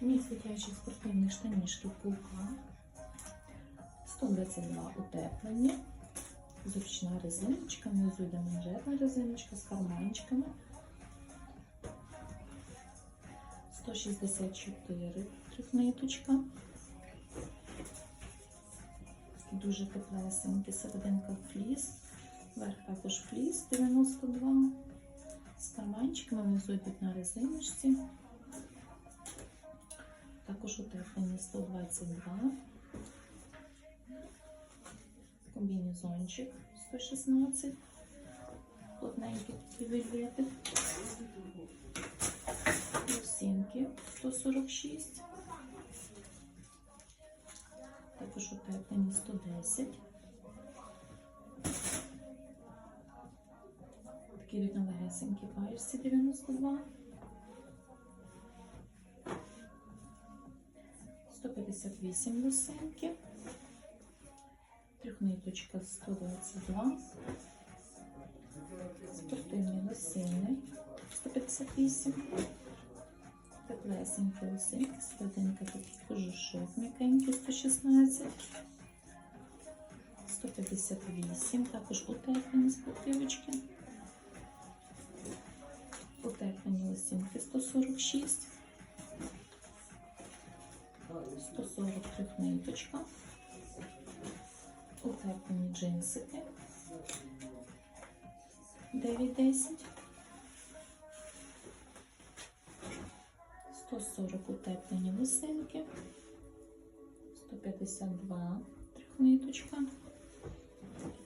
Мій дитячі спортивні штанішки пулка. 122 утеплені. Зручна резиночка, внизу йде манжетна резиночка з карманчиками. 164 трьохниточка. Дуже теплесенький, серединка фліс, верх також фліс 92. З карманчиками внизу йдуть на резиночці. Також 122. Комбінезончик 116. Плотненький вельветик. Лосінки 146. Також утеплені 110. Такі від новесенькі паєрці 92. 158 лосинки. Трьохниточка 122. Спортивні лосини 158. Теплесенькі лосинки, серединка такий кожушок м'якенький 116. 158, також утеплені спортивочки. Утеплені лосинки 146. 140 трьохниточка. Утеплені джинсики. 9-10. 140 утеплені лосинки. 152 трьохниточка.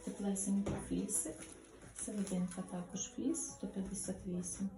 Теплесенький флісик. Серединка також фліс 158.